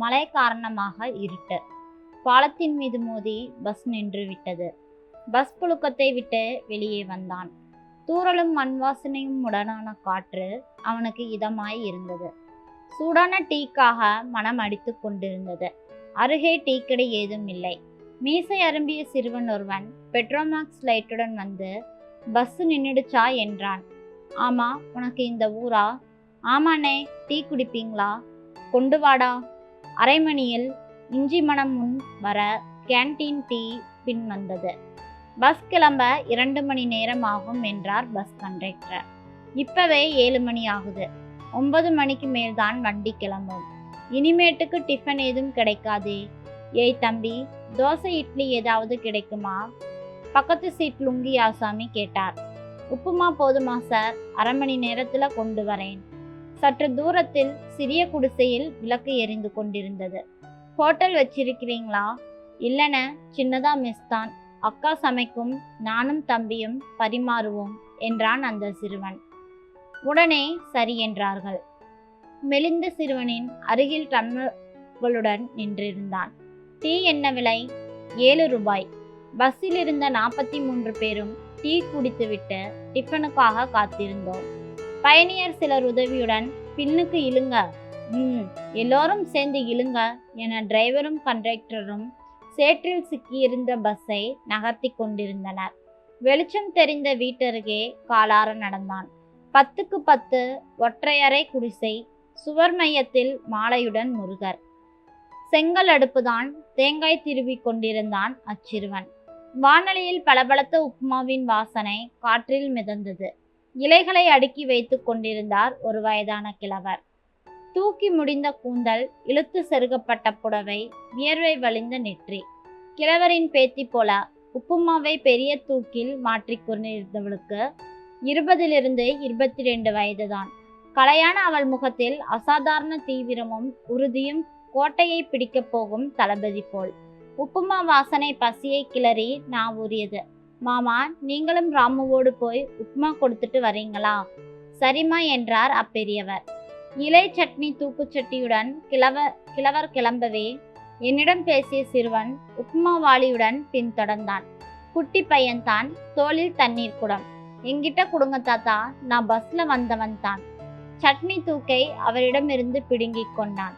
மழை காரணமாக இருட்டு. பாலத்தின் மீது மோதி பஸ் நின்று விட்டது. பஸ் புழுக்கத்தை விட்டு வெளியே வந்தான். தூறலும் மண் வாசனையும் உடனான காற்று அவனுக்கு இதமாய் இருந்தது. சூடான டீக்காக மனம் அடித்து கொண்டிருந்தது. அருகே டீக்கடை ஏதும் இல்லை. மீசை அரும்பிய சிறுவன் ஒருவன் பெட்ரோமாக்ஸ் லைட்டுடன் வந்து பஸ் நின்னுடுச்சா என்றான். ஆமா உனக்கு இந்த ஊரா? ஆமாண்ணே டீ குடிப்பீங்களா? கொண்டு வாடா. அரைமணியில் இஞ்சி மணம் முன் வர கேண்டீன் டீ பின் வந்தது. பஸ் கிளம்ப இரண்டு மணி நேரம் ஆகும் என்றார் பஸ் கண்டக்டர். இப்பவே ஏழு மணி ஆகுது. ஒன்பது மணிக்கு மேல்தான் வண்டி கிளம்பும். இனிமேட்டுக்கு டிஃபன் ஏதும் கிடைக்காதே. ஏய் தம்பி தோசை இட்லி ஏதாவது கிடைக்குமா? பக்கத்து சீட் லுங்கி ஆசாமி கேட்டார். உப்புமா போதுமா சார்? அரை மணி நேரத்தில் கொண்டு வரேன். சற்று தூரத்தில் சிறிய குடிசையில் விளக்கு எரிந்து கொண்டிருந்தது. ஹோட்டல் வச்சிருக்கிறீங்களா? இல்லைண்ண சின்னதா மிஸ் தான். அக்கா சமைக்கும் நானும் தம்பியும் பரிமாறுவோம் என்றான் அந்த சிறுவன். உடனே சரி என்றார்கள். மெலிந்த சிறுவனின் அருகில் டன்னர்களுடன் நின்றிருந்தான். டீ என்ன விலை? ஏழு ரூபாய். பஸ்ஸில் இருந்த நாற்பத்தி மூன்று பேரும் டீ குடித்துவிட்டு டிஃபனுக்காக காத்திருந்தோம். பயணியர் சிலர் உதவியுடன் பின்னுக்கு இழுங்க. ம் எல்லோரும் சேர்ந்து இழுங்க என டிரைவரும் கண்டக்டரும் சேற்றில் சிக்கியிருந்த பஸ்ஸை நகர்த்தி கொண்டிருந்தனர். வெளிச்சம் தெரிந்த வீட்டருகே காலார நடந்தான். பத்துக்கு பத்து ஒற்றையறை குடிசை சுவர் மையத்தில் மாலையுடன் முருகர். செங்கல் அடுப்புதான் தேங்காய் திருவி கொண்டிருந்தான் அச்சிறுவன். வானலியில் பளபளத்த உப்புமாவின் வாசனை காற்றில் மிதந்தது. இலைகளை அடுக்கி வைத்துக் கொண்டிருந்தார் ஒரு வயதான கிழவர். தூக்கி முடிந்த கூந்தல் இழுத்து செருகப்பட்ட புடவை வியர்வை வழிந்த நெற்றி. கிழவரின் பேத்தி போல உப்புமாவை பெரிய தூக்கில் மாற்றிக் கொண்டிருந்தவளுக்கு இருபதிலிருந்து இருபத்தி ரெண்டு வயதுதான். கலையான அவள் முகத்தில் அசாதாரண தீவிரமும் உறுதியும் கோட்டையை பிடிக்கப் போகும் தளபதி போல். உப்புமா வாசனை பசியை கிளறி நான் ஊறியது. மாமா நீங்களும் ராமுவோடு போய் உப்புமா கொடுத்துட்டு வரீங்களா? சரிம்மா என்றார் அப்பெரியவர். இலை சட்னி தூக்குச்சட்டியுடன் கிழவர் கிழவர் கிளம்பவே என்னிடம் பேசிய சிறுவன் உப்புமா வாளியுடன் பின்தொடர்ந்தான். குட்டி பையன்தான் தோளில் தண்ணீர் குடம். எங்கிட்ட கொடுங்க தாத்தா நான் பஸ்ல வந்தவன் தான். சட்னி தூக்கை அவரிடமிருந்து பிடுங்கிக் கொண்டான்.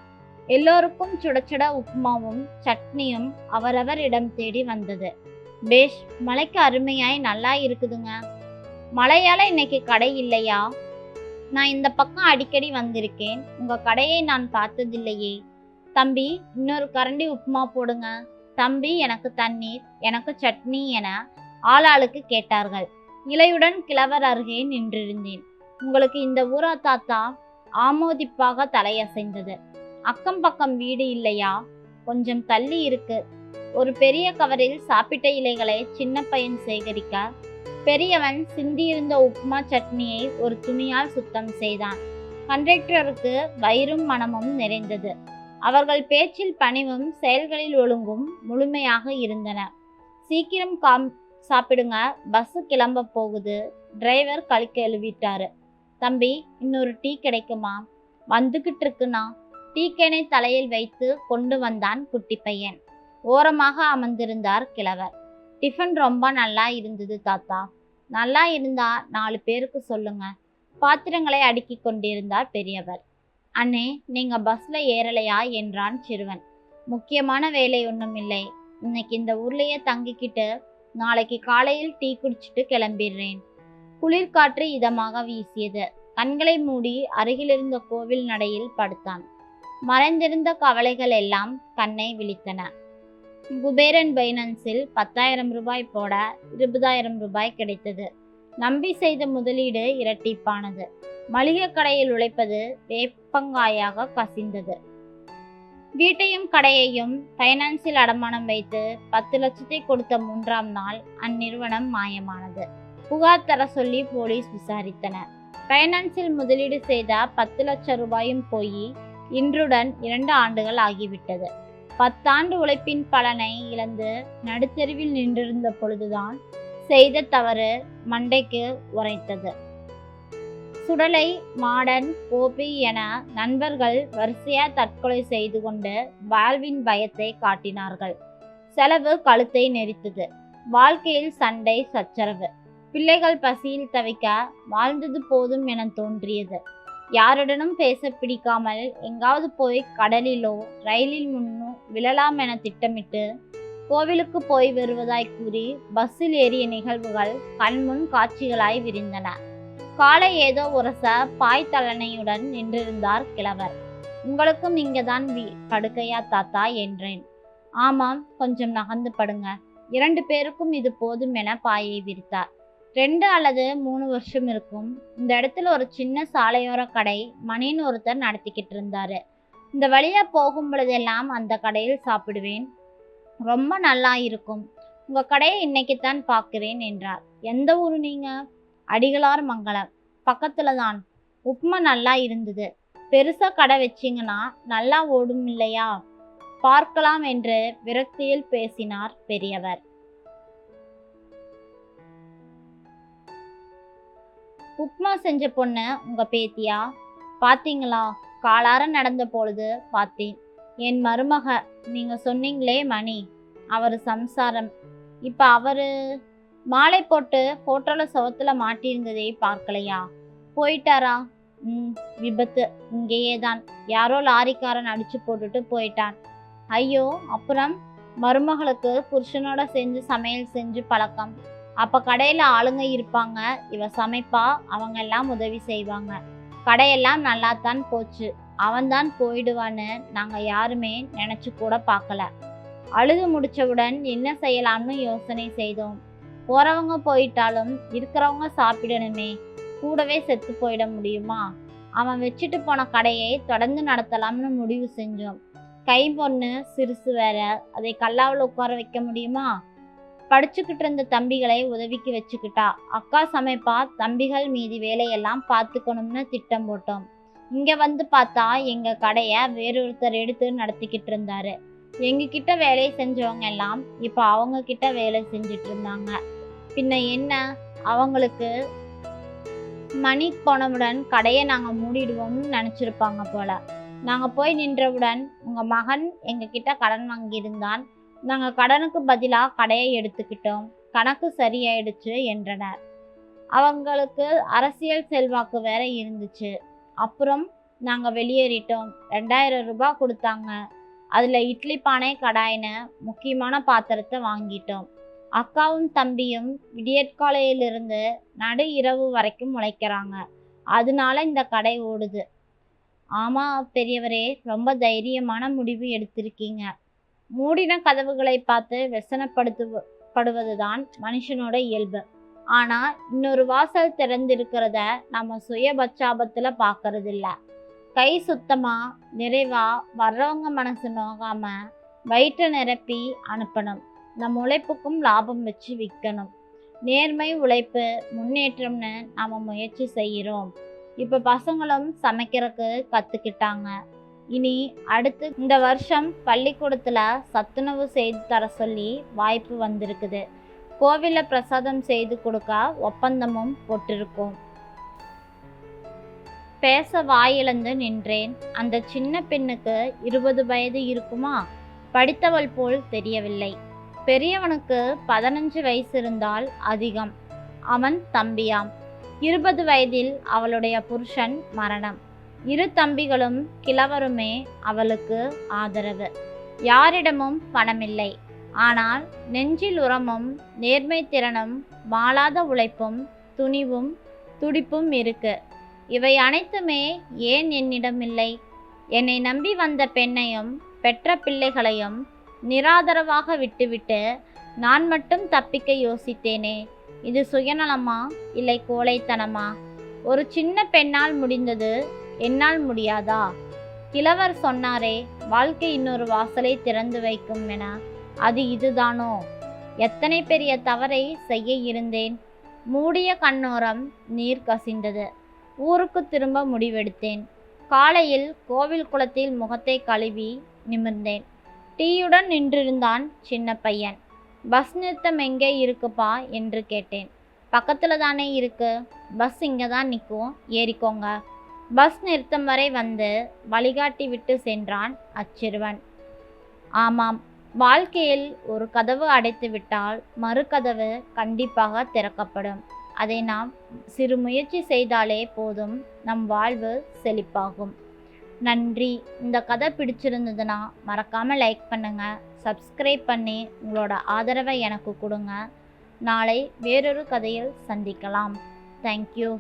எல்லோருக்கும் சுட சுட உப்புமாவும் சட்னியும் அவரவர் இடம் தேடி வந்தது. பேஷ் மலைக்கு அருமையாய் நல்லா இருக்குதுங்க. மழையால் இன்னைக்கு கடை இல்லையா? நான் இந்த பக்கம் அடிக்கடி வந்திருக்கேன். உங்கள் கடையை நான் பார்த்ததில்லையே. தம்பி இன்னொரு கரண்டி உப்புமா போடுங்க. தம்பி எனக்கு தண்ணீர் எனக்கு சட்னி என ஆளாளுக்கு கேட்டார்கள். இலையுடன் கிழவர் அருகே நின்றிருந்தேன். உங்களுக்கு இந்த ஊரா தாத்தா ஆமோதிப்பாக தலையசைந்தது. அக்கம் பக்கம் வீடு இல்லையா? கொஞ்சம் தள்ளி இருக்கு. ஒரு பெரிய கவரில் சாப்பிட்ட இலைகளை சின்ன பையன் சேகரிக்க பெரியவன் சிந்தியிருந்த உப்புமா சட்னியை ஒரு துணியால் சுத்தம் செய்தான். கண்டக்டருக்கு வயிறும் மனமும் நிறைந்தது. அவர்கள் பேச்சில் பணிவும் செயல்களில் ஒழுங்கும் முழுமையாக இருந்தன. சீக்கிரம் காம் சாப்பிடுங்க பஸ் கிளம்ப போகுது டிரைவர் கழிக்க எழுவிட்டாரு தம்பி இன்னொரு டீ கிடைக்குமா? வந்துக்கிட்டு இருக்குண்ணா. டீ கேனை தலையில் வைத்து கொண்டு வந்தான் குட்டி பையன். ஓரமாக அமர்ந்திருந்தார் கிழவர். டிஃபன் ரொம்ப நல்லா இருந்தது தாத்தா. நல்லா இருந்தா நாலு பேருக்கு சொல்லுங்க. பாத்திரங்களை அடுக்கி கொண்டிருந்தார் பெரியவர். அண்ணே நீங்க பஸ்ல ஏறலையா என்றான் சிறுவன். முக்கியமான வேலை ஒன்றும் இல்லை. இன்னைக்கு இந்த ஊர்லயே தங்கிக்கிட்டு நாளைக்கு காலையில் டீ குடிச்சிட்டு கிளம்பிடுறேன். குளிர்காற்று இதமாக வீசியது. கண்களை மூடி அருகிலிருந்த கோவில் நடையில் படுத்தான். மறைந்திருந்த கவலைகள் எல்லாம் கண்ணை விழித்தன. குபேரன் பைனான்ஸில் பத்தாயிரம் ரூபாய் போட இருபதாயிரம் ரூபாய் கிடைத்தது. நம்பி செய்த முதலீடு இரட்டிப்பானது. மளிகை கடையில் உழைப்பது வேப்பங்காயாக கசிந்தது. வீட்டையும் கடையையும் பைனான்ஸில் அடமானம் வைத்து பத்து லட்சத்தை கொடுத்த மூன்றாம் நாள் அந்நிறுவனம் மாயமானது. புகார் தர சொல்லி போலீஸ் விசாரித்தனர். பைனான்ஸில் முதலீடு செய்த பத்து லட்சம் ரூபாயும் போய் இன்றுடன் இரண்டு ஆண்டுகள் ஆகிவிட்டது. பத்தாண்டு உழைப்பின் பலனை இழந்து நடுத்தெருவில் நின்றிருந்த பொழுதுதான் செய்த தவறு மண்டைக்கு உரைத்தது. சுடலை மாடன் கோபி என நண்பர்கள் வரிசையா தற்கொலை செய்து கொண்டு வாழ்வின் பயத்தை காட்டினார்கள். செலவு கழுத்தை நெரித்தது. வாழ்க்கையில் சண்டை சச்சரவு. பிள்ளைகள் பசியில் தவிக்க வாழ்ந்தது போதும் என தோன்றியது. யாருடனும் பேச பிடிக்காமல் எங்காவது போய் கடலிலோ ரயிலில் முன்னோ விழலாம் என திட்டமிட்டு கோவிலுக்கு போய் வருவதாய் கூறி பஸ்ஸில் ஏறிய நிகழ்வுகள் கண்முன் காட்சிகளாய் விரிந்தன. காலை ஏதோ உரச பாய் தலனையுடன் நின்றிருந்தார் கிழவர். உங்களுக்கும் இங்கதான் வி படுக்கையா தாத்தா? என்றேன். ஆமாம் கொஞ்சம் நகர்ந்து படுங்க. இரண்டு பேருக்கும் இது போதும் என பாயை விரித்தார். ரெண்டு அல்லது மூணு வருஷம் இருக்கும். இந்த இடத்துல ஒரு சின்ன சாலையோர கடை மணின்னு ஒருத்தர் நடத்திக்கிட்டு இருந்தாரு. இந்த வழியா போகும் பொழுதெல்லாம் அந்த கடையில் சாப்பிடுவேன். ரொம்ப நல்லா இருக்கும். உங்க கடையை இன்னைக்குத்தான் பார்க்கிறேன் என்றார். எந்த ஊர் நீங்க? அடிகளார் மங்கலம். பக்கத்துல தான் உப்மா நல்லா இருந்தது. பெருசா கடை வச்சிங்கன்னா நல்லா ஓடும் இல்லையா? பார்க்கலாம் என்று விரக்தியில் பேசினார் பெரியவர். உப்மா செஞ்ச பொண்ணு உங்க பேத்தியா? பாத்தீங்களா? காலார நடந்த பொழுது பார்த்தேன். என் மருமக நீங்க சொன்னீங்களே மணி அவர் சம்சாரம். இப்ப அவரு மாலை போட்டு போட்டோல சவத்துல மாட்டியிருந்ததே பார்க்கலையா? போயிட்டாரா? ம் விபத்து. இங்கேயே தான். யாரோ லாரிக்காரன் அடிச்சு போட்டுட்டு போயிட்டான். ஐயோ அப்புறம்? மருமகளுக்கு புருஷனோட செஞ்சு சமையல் செஞ்சு பழக்கம். அப்ப கடையில ஆளுங்க இருப்பாங்க. இவ சமைப்பா அவங்க எல்லாம் உதவி செய்வாங்க. கடையெல்லாம் நல்லாத்தான் போச்சு. அவன்தான் போயிடுவான்னு நாங்கள் யாருமே நினச்சி கூட பார்க்கல. அழுது முடிச்சவுடன் என்ன செய்யலாம்னு யோசனை செய்தோம். போகிறவங்க போயிட்டாலும் இருக்கிறவங்க சாப்பிடணுமே. கூடவே செத்து போயிட முடியுமா? அவன் வச்சுட்டு போன கடையை தொடர்ந்து நடத்தலாம்னு முடிவு செஞ்சோம். கை பொண்ணு சிறுசு வேற. அதை கல்லாவில் உட்கார வைக்க முடியுமா? படிச்சுக்கிட்டு இருந்த தம்பிகளை உதவிக்கு வச்சுக்கிட்டா. அக்கா சமைப்பா தம்பிகள் மீதி வேலையெல்லாம் பார்த்துக்கணும்னு திட்டம் போட்டோம். இங்கே வந்து பார்த்தா எங்கள் கடையை வேறொருத்தர் எடுத்து நடத்திக்கிட்டு இருந்தாரு எங்ககிட்ட வேலை செஞ்சவங்க எல்லாம் இப்போ அவங்க கிட்ட வேலை செஞ்சுட்டு இருந்தாங்க பின்ன என்ன? அவங்களுக்கு மணி போனவுடன் கடையை நாங்கள் மூடிடுவோம்னு நினச்சிருப்பாங்க போல. நாங்கள் போய் நின்றவுடன் உங்கள் மகன் எங்ககிட்ட கடன் வாங்கியிருந்தான். நாங்கள் கடனுக்கு பதிலாக கடையை எடுத்துக்கிட்டோம். கணக்கு சரியாயிடுச்சு என்றனர். அவங்களுக்கு அரசியல் செல்வாக்கு வேற இருந்துச்சு. அப்புறம் நாங்கள் வெளியேறிட்டோம். ரெண்டாயிரம் ரூபாய் கொடுத்தாங்க. அதில் இட்லி பானை கடாயின்னு முக்கியமான பாத்திரத்தை வாங்கிட்டோம். அக்காவும் தம்பியும் விடியற்காலையிலிருந்து நடு இரவு வரைக்கும் உழைக்கிறாங்க. அதனால இந்த கடை ஓடுது. ஆமா பெரியவரே ரொம்ப தைரியமான முடிவு எடுத்திருக்கீங்க. மூடின கதவுகளை பார்த்து வெசனப்படுத்து படுவதுதான் மனுஷனோட இயல்பு. ஆனா இன்னொரு வாசல் திறந்திருக்கிறத நம்ம சுயபட்சாபத்துல பார்க்கறது இல்ல கை சுத்தமா நிறைவா வர்றவங்க மனசு நோகாம வயிற்றை நிரப்பி அனுப்பணும். நம்ம உழைப்புக்கும் லாபம் வச்சு விற்கணும் நேர்மை உழைப்பு முன்னேற்றம்னு நாம் முயற்சி செய்கிறோம் இப்போ பசங்களும் சமைக்கிறதுக்கு கற்றுக்கிட்டாங்க இனி அடுத்து இந்த வருஷம் பள்ளிக்கூடத்தில் சத்துணவு செய்து தர சொல்லி வாய்ப்பு வந்திருக்குது. கோவிலில் பிரசாதம் செய்து கொடுக்க ஒப்பந்தமும் போட்டிருக்கோம். பேச வாயிழந்து நின்றேன். அந்த சின்ன பெண்ணுக்கு இருபது வயது இருக்குமா? படித்தவள் போல் தெரியவில்லை. பெரியவனுக்கு பதினஞ்சு வயசு இருந்தால் அதிகம். அவன் தம்பியாம். இருபது வயதில் அவளுடைய புருஷன் மரணம். இரு தம்பிகளும் கிழவருமே அவளுக்கு ஆதரவு. யாரிடமும் பணமில்லை. ஆனால் நெஞ்சில் உரமும் நேர்மை திறனும் மாளாத உழைப்பும் துணிவும் துடிப்பும் இருக்கு. இவை அனைத்துமே ஏன் என்னிடம் இல்லை? என்னை நம்பி வந்த பெண்ணையும் பெற்ற பிள்ளைகளையும் நிராதரவாக விட்டுவிட்டு நான் மட்டும் தப்பிக்க யோசித்தேனே. இது சுயநலமா இல்லை கோழைத்தனமா? ஒரு சின்ன பெண்ணால் முடிந்தது என்னால் முடியாதா? கிழவர் சொன்னாரே வாழ்க்கை இன்னொரு வாசலை திறந்து வைக்கும் என. அது இதுதானோ? எத்தனை பெரிய தவறை செய்ய இருந்தேன். மூடிய கண்ணோரம் நீர் கசிந்தது. ஊருக்கு திரும்ப முடிவெடுத்தேன். காலையில் கோவில் குளத்தில் முகத்தை கழுவி நிமிர்ந்தேன். டீயுடன் நின்றிருந்தான் சின்ன பையன். பஸ் நிறுத்தம் எங்கே இருக்குப்பா? என்று கேட்டேன். பக்கத்தில் தானே இருக்கு. பஸ் இங்கே தான் நிற்கும் ஏறிக்கோங்க. பஸ் நிறுத்தம் வரை வந்து வழிகாட்டி விட்டு சென்றான் அச்சிறுவன். ஆமாம் வாழ்க்கையில் ஒரு கதவு அடைத்து விட்டால் மறு கதவு கண்டிப்பாக திறக்கப்படும். அதை நாம் சிறு முயற்சி செய்தாலே போதும் நம் வாழ்வு செழிப்பாகும். நன்றி. இந்த கதை பிடிச்சிருந்ததுன்னா மறக்காமல் லைக் பண்ணுங்கள் சப்ஸ்கிரைப் பண்ணி உங்களோட ஆதரவை எனக்கு கொடுங்க. நாளை வேறொரு கதையில் சந்திக்கலாம். தேங்க்யூ